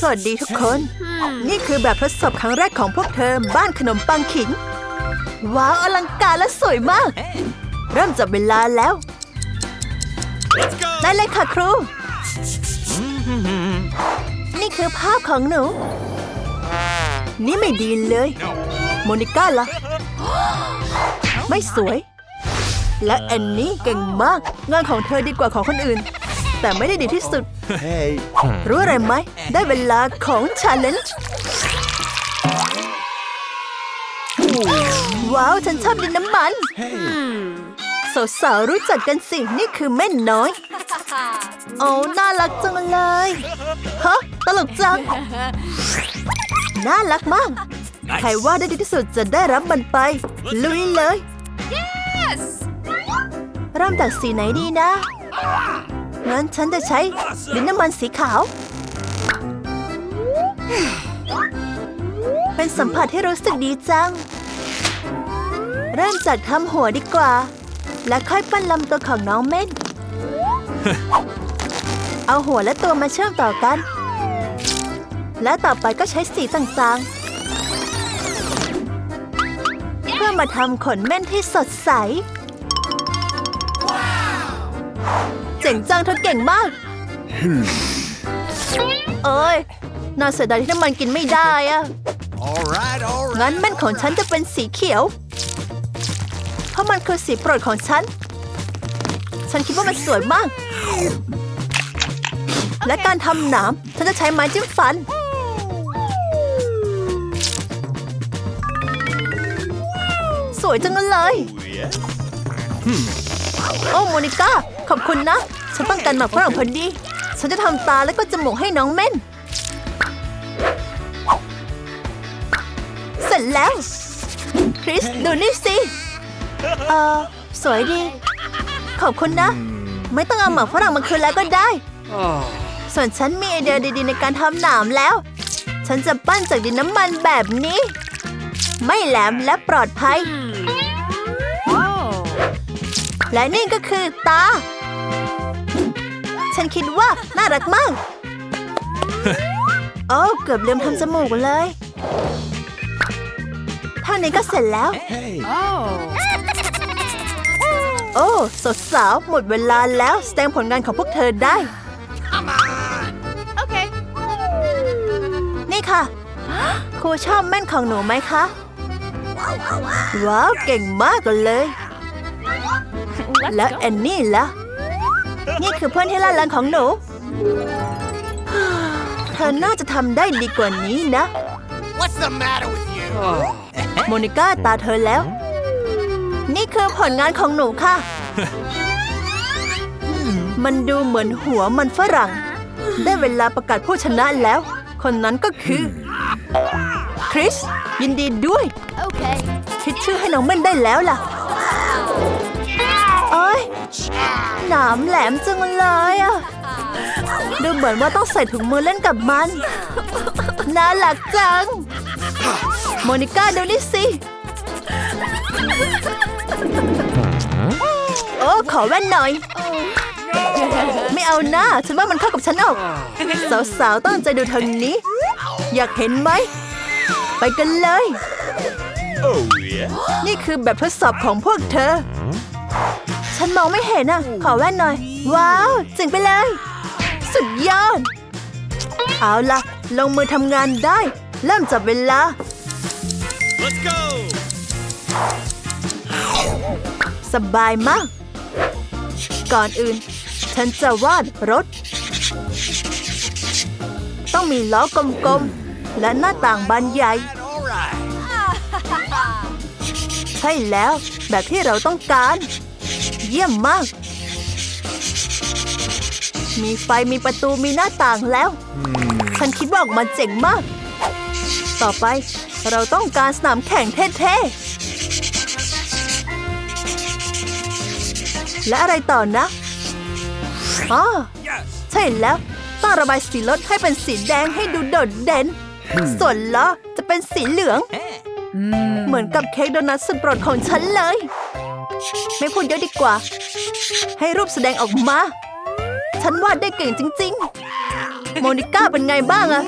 สวัสดีทุกคน นี่คือแบบทดสอบครั้งแรกของพวกเธอ บ้านขนมปังขิง ว้าวอลังการและสวยมาก เริ่มจับเวลาแล้ว Let's go! ได้เลยค่ะครู นี่คือภาพของหนู นี่ไม่ดีเลย No. โมนิก้าล่ะ ไม่สวย และแอนนี่เก่งมาก งานของเธอดีกว่าของคนอื่น แต่ไม่ได้ดีที่สุด Hey. รู้อะไรไหม ได้เวลาของชาเลนจ์ว้าว ฉันชอบดินน้ำมันสาวๆรู้จักกันสิ นี่คือแม่น้อย โอ้น่ารักจังเลย ฮะ ตลกจัง น่ารักมาก ใครว่าได้ดีที่สุดจะได้รับมันไป ลุยเลยเริ่มจากสีไหนดีนะ งั้นฉันจะใช้ดินน้ำมันสีขาว เป็นสัมผัสที่รู้สึกดีจัง เริ่มจากทำหัวดีกว่า และค่อยปั้นลำตัวของน้องเม่น เอาหัวและตัวมาเชื่อมต่อกัน และต่อไปก็ใช้สีต่างๆ เพื่อมาทำขนเม่นที่สดใส เจ๋งจังเธอเก่งมาก เอ้ย น่าเสียดายที่น้ำมันกินไม่ได้อะ All right, all right. งั้นแม่นของฉันจะเป็นสีเขียว เพราะมันคือสีโปรดของฉัน ฉันคิดว่ามันสวยมาก และการทำหนามฉันจะใช้ไม้จิ้มฟัน สวยจังเลย Oh, yeah. โอ้โมนิก้า ขอบคุณนะ ฉันต้องการหมักฝรั่งพอดี ฉันจะทำตาแล้วก็จมูกให้น้องเม่น เสร็จแล้ว คริสดูนี่สิ เออสวยดี ขอบคุณนะ ไม่ต้องเอาหมักฝรั่งมาคืนแล้วก็ได้ ส่วนฉันมีไอเดียดีๆในการทำหนามแล้ว ฉันจะปั้นจากดินน้ำมันแบบนี้ ไม่แหลมและปลอดภัย และนี่ก็คือตา ฉันคิดว่าน่ารักมาก โอ้ เกือบลืมทำจมูกเลย เท่านี้ก็เสร็จแล้ว Hey. โอ้สดสาวหมดเวลาแล้ว แสดงผลงานของพวกเธอได้ Okay. นี่ค่ะ ครูชอบแม่นของหนูไหมคะ ว้าว เก่งมากเลย Let's แล้ว go. แอนนี่ล่ะ นี่คือเพื่อนที่ล่าลันของหนู เธอน่าจะทำได้ดีกว่านี้นะ What's the matter with you? โมนิก้าตาเธอแล้ว นี่คือผลงานของหนูค่ะ มันดูเหมือนหัวมันฝรั่ง ได้เวลาประกาศผู้ชนะแล้ว คนนั้นก็คือ คริส ยินดีด้วย Okay. คิดชื่อให้น้องเม่นได้แล้วล่ะโอ้ย หนามแหลมจังเลยอะดูเหมือนว่าต้องใส่ถุงมือเล่นกับมัน น่ารักจัง โมนิก้าดูนี่สิ โอ้ ขอแว่นหน่อย ไม่เอาหน้า ฉันว่ามันเข้ากับฉันออก สาวๆต้องใจดูทางนี้ อยากเห็นไหม ไปกันเลย Oh, yeah. นี่คือแบบทดสอบของพวกเธอ ฉันมองไม่เห็นอะ ขอแว่นหน่อย ว้าวจึงไปเลย สุดยอด เอาล่ะลงมือทำงานได้ เริ่มจับเวลา Let's go. สบายมาก ก่อนอื่น ฉันจะวาดรถ ต้องมีล้อกลมๆ และหน้าต่างบานใหญ่ All right. ใช่แล้วแบบที่เราต้องการ เยี่ยมมาก มีไฟมีประตูมีหน้าต่างแล้ว ฉันคิดว่าออกมาเจ๋งมาก ต่อไปเราต้องการสนามแข่งเท่ๆ และอะไรต่อนะอ๋อ Yes. ใช่แล้ว ต้องระบายสีรถให้เป็นสีแดงให้ดูโดดเด่น ส่วนล้อจะเป็นสีเหลือง เหมือนกับเค้กโดนัทสุดโปรดของฉันเลย ไม่พูดเยอะดีกว่า ให้รูปแสดงออกมา ฉันวาดได้เก่งจริง ๆ โมนิก้าเป็นไงบ้างอะ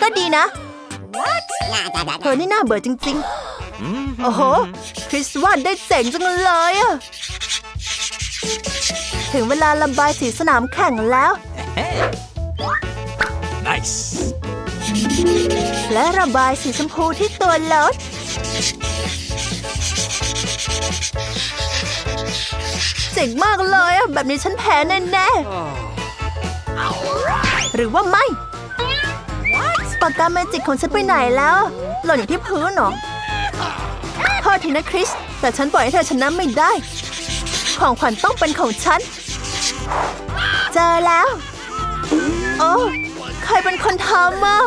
ก็ดีนะ เธอนี่น่าเบื่อจริง ๆ โอ้โห คริสวาดได้เจ๋งจังเลยอะถึงเวลาระบายสีสนามแข่งแล้ว Nice. และระบายสีชมพูที่ตัวรถ เจ๋งมากเลยอะแบบนี้ฉันแพ้แน่ๆหรือว่าไม่ปากกาเมจิกของฉันไปไหนแล้ว หล่นอยู่ที่พื้นเหรอโทษทีนะคริส แต่ฉันปล่อยให้เธอชนะไม่ได้ ของขวัญต้องเป็นของฉัน เจอแล้ว โอ้ใครเป็นคนทำอะ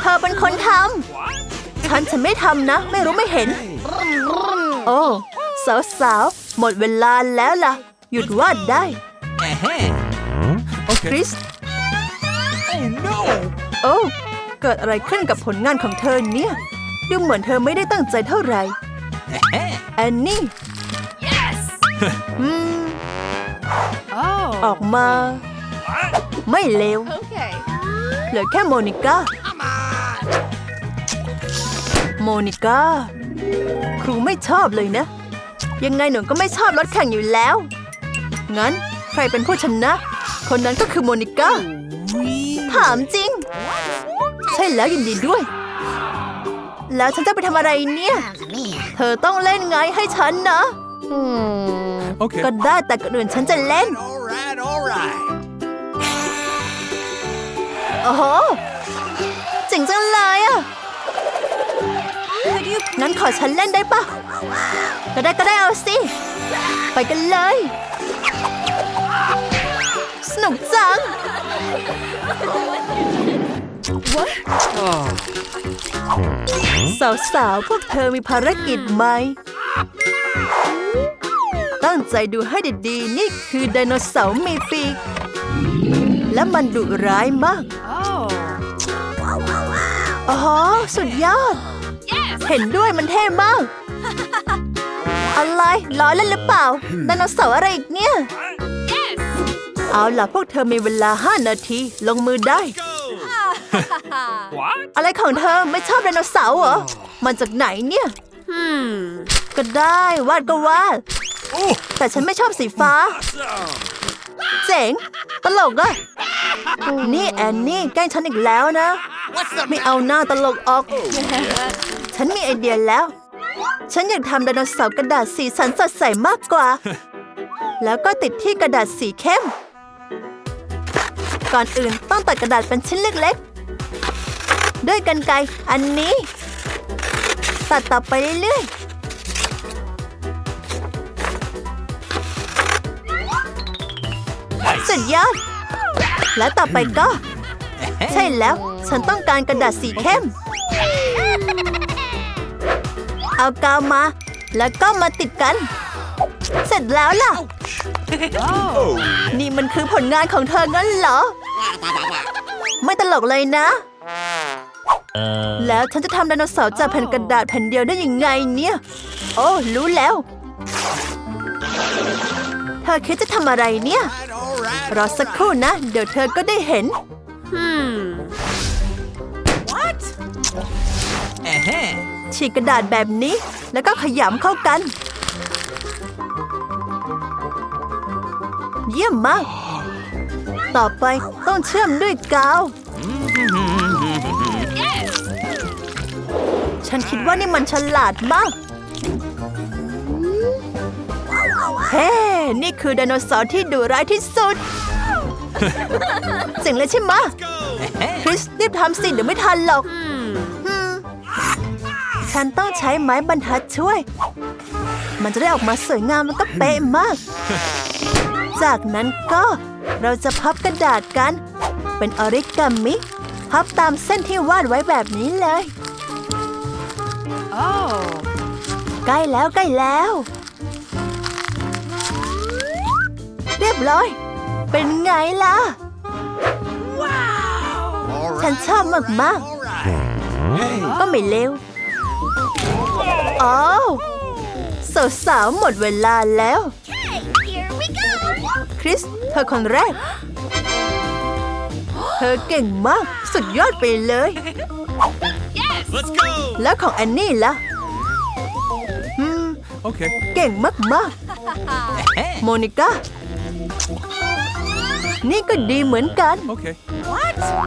เธอเป็นคนทำฉันฉันไม่ทำนะ ไม่รู้ไม่เห็น โอ้ สาวๆ หมดเวลาแล้วล่ะ หยุดวาดได้ คริส Oh no. โอ้เกิดอะไรขึ้นกับผลงานของเธอเนี่ย ดูเหมือนเธอไม่ได้ตั้งใจเท่าไหร่ แอนนี่ Yes. อืม Oh. ออกมา ไม่เลว Okay. เหลือแค่โมนิก้า โมนิก้า ครูไม่ชอบเลยนะ ยังไงหนูก็ไม่ชอบรถแข่งอยู่แล้ว งั้นใครเป็นผู้ชนะ คนนั้นก็คือโมนิก้า ถามจริง ใช่แล้วยินดีด้วย แล้วฉันจะไปทำอะไรเนี่ย เธอต้องเล่นไงให้ฉันนะ Okay. ก็ได้แต่ก่อนอื่นฉันจะเล่น All right, all right. โอ้โหเจ๋งจังเล ยอะงั้นขอฉันเล่นได้ปะก็ได้ก็ได้เอาสิ ไปกันเลย สนุกจังสาวๆ พวกเธอมีภารกิจไหม ตั้งใจดูให้ดีๆ นี่คือไดโนเสาร์มีปีก และมันดุร้ายมาก Oh. อ๋อ สุดยอด Yes. เห็นด้วยมันเท่มาก อะไรล้อเล่นหรือเปล่าไดโนเสาร์อะไรอีกเนี่ย Yes. เอาล่ะพวกเธอมีเวลา5นาที ลงมือได้ Go. What? อะไรของเธอไม่ชอบไดโนเสาร์เหรอ มันจากไหนเนี่ย Hmm. ก็ได้วาดก็วาด Oh, แต่ฉันไม่ชอบสีฟ้า awesome. เจ๋ง ตลกอะนี่แอนนี่แกล้งฉันอีกแล้วนะ ไม่เอาหน้าตลกออก ฉันมีไอเดียแล้ว ฉันอยากทำไดโนเสาร์กระดาษสีสันสดใสมากกว่า แล้วก็ติดที่กระดาษสีเข้ม ก่อนอื่นต้องตัดกระดาษเป็นชิ้นเล็กๆ ด้วยกันไกรอันนี้ ตัดต่อไปเรื่อยๆ สุดยอด และต่อไปก็ ใช่แล้ว ฉันต้องการกระดาษสีเข้ม เอากาวมา แล้วก็มาติดกัน เสร็จแล้วล่ะ Oh. นี่มันคือผลงานของเธองั้นเหรอ ไม่ตลกเลยนะแล้วฉันจะทำไดโนเสาร์จากแผ่นกระดาษแผ่นเดียวได้ยังไงเนี่ย โอ้ รู้แล้ว เธอคิดจะทำอะไรเนี่ย Right, all right. รอสักครู่นะ เดี๋ยวเธอก็ได้เห็น Hmm. What? ฉีกกระดาษแบบนี้ แล้วก็ขยำเข้ากัน เยี่ยมมาก ต่อไปต้องเชื่อมด้วยกาว Yes. ฉันคิดว่านี่มันฉลาดมาก เฮ้ นี่คือไดโนเสาร์ที่ดุร้ายที่สุด เจ๋งเลยใช่ไหมะ Go. คริสรีบทำสิเดี๋ยวไม่ทันหรอก Hmm. อืมฉันต้องใช้ไม้บรรทัดช่วย มันจะได้ออกมาสวยงามแล้วก็เป๊ะมาก จากนั้นก็เราจะพับกระดาษกัน เป็นออริกามิ พับตามเส้นที่วาดไว้แบบนี้เลย Oh. ใกล้แล้วใกล้แล้ว เรียบร้อย เป็นไงล่ะ All ฉัน right. ชอบมาก All right. ๆก็ไม่เลวอ๋อสาวๆหมดเวลาแล้ว Here we go. คริส เธอคนแรกธอเก่งมาก สุดยอดไปเลย Let's go. แล้วของแอนนี่ล่ะอืม Okay. เก่งมากๆโมนิก้า นี่ก็ดีเหมือนกัน Okay.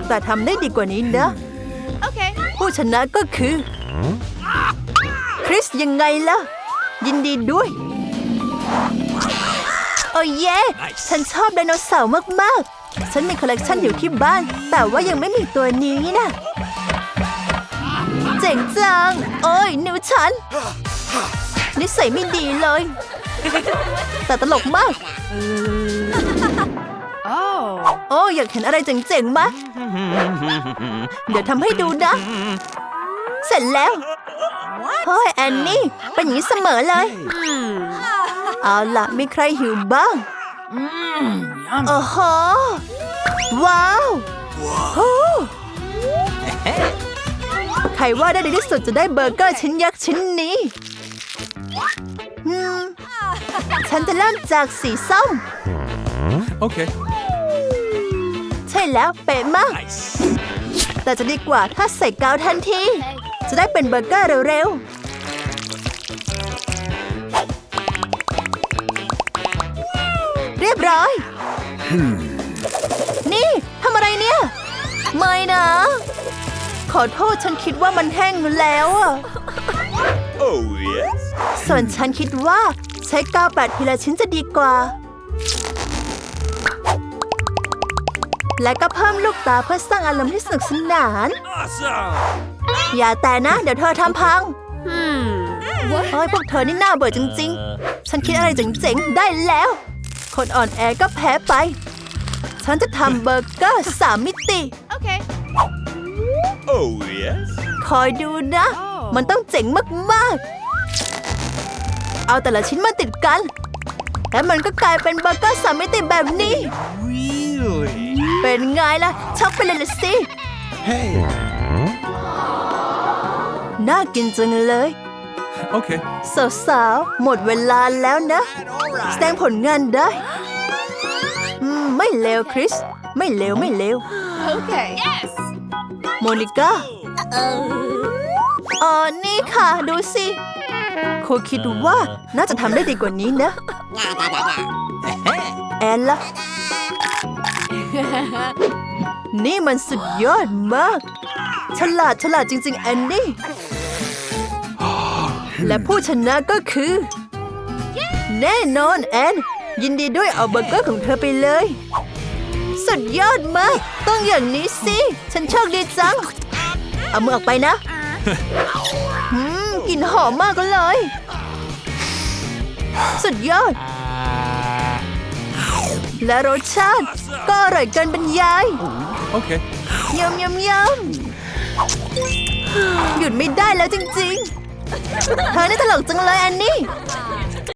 แต่ทำได้ดีกว่านี้นะ Okay. ผู้ชนะก็คือ คริสยังไงล่ะ ยินดีด้วย โอ้เย่ ฉันชอบไดโนเสาร์มาก ๆ ฉันมีคอลเลกชันอยู่ที่บ้าน แต่ว่ายังไม่มีตัวนี้นะเจ๋งจัง โอ้ย นิ้วฉัน นิสัยไม่ดีเลย แต่ตลกมาก Oh. โอ้อยากเห็นอะไรเจ๋งๆมะ เดี๋ยวทำให้ดูนะ เสร็จแล้วเฮ้ยแอนนี่ เป็นอย่างนี้เสมอเลย Hmm. เอาล่ะ มีใครหิวบ้างโอ้โหว้าวโอ้ใครว่าได้ดีที่สุดจะได้เบอร์เกอร์ชิ้นยักษ์ชิ้นนี้อืมฉันจะเริ่มจากสีส้ม Okay. ใช่แล้วเป๊ะมาก Nice. แต่จะดีกว่าถ้าใส่กาวทันที จะได้เป็นเบอร์เกอร์เร็วๆ เรียบร้อย นี่ทำอะไรเนี่ย ไม่นะ ขอโทษฉันคิดว่ามันแห้งแล้วอะ Oh, yes. ส่วนฉันคิดว่าใช้กาวแปดทีละชิ้นจะดีกว่า และก็เพิ่มลูกตาเพื่อสร้างอารมณ์ที่สนุกสนาน Awesome. อย่าแต่นะ เดี๋ยวเธอทำพัง Hmm. เฮ้ยพวกเธอนี่น่าเบื่อจริง ๆ ฉันคิดอะไรเจ๋งๆ ได้แล้ว คนอ่อนแอก็แพ้ไป ฉันจะทำเบอร์เกอร์สามมิติ Okay. Oh, yes. คอยดูนะ มันต้องเจ๋งมากๆ เอาแต่ละชิ้นมาติดกัน แล้วมันก็กลายเป็นเบอร์เกอร์สามมิติแบบนี้ Really? เป็นไงล่ะช็อกไปเลยละสิ Hey. น่ากินจังเลย Okay. สาวๆหมดเวลาแล้วนะ All แสดงผลงานได้อืมไม่เลวคริส ไม่เลวไม่เลว Okay. Yes. โมนิก้าอ๋อนี่ค่ะ ดูสิครูคิดว่าน่าจะทำได้ดีกว่านี้นะ แอนล่ะ นี่มันสุดยอดมาก ฉลาดฉลาดจริง ๆ แอนนี่ และผู้ชนะก็คือ แน่นอนแอน ยินดีด้วยเอาเบอร์เกอร์ของเธอไปเลย สุดยอดมาก ต้องอย่างนี้สิ ฉันโชคดีจัง เอามือออกไปนะอืมกลิ่นหอมมากเลย สุดยอด และรสชาติก็อร่อยเกินบรรยาย Okay. ยำยำยำหยุดไม่ได้แล้วจริงๆ เธอนี่ตลกจังเลยอันนี่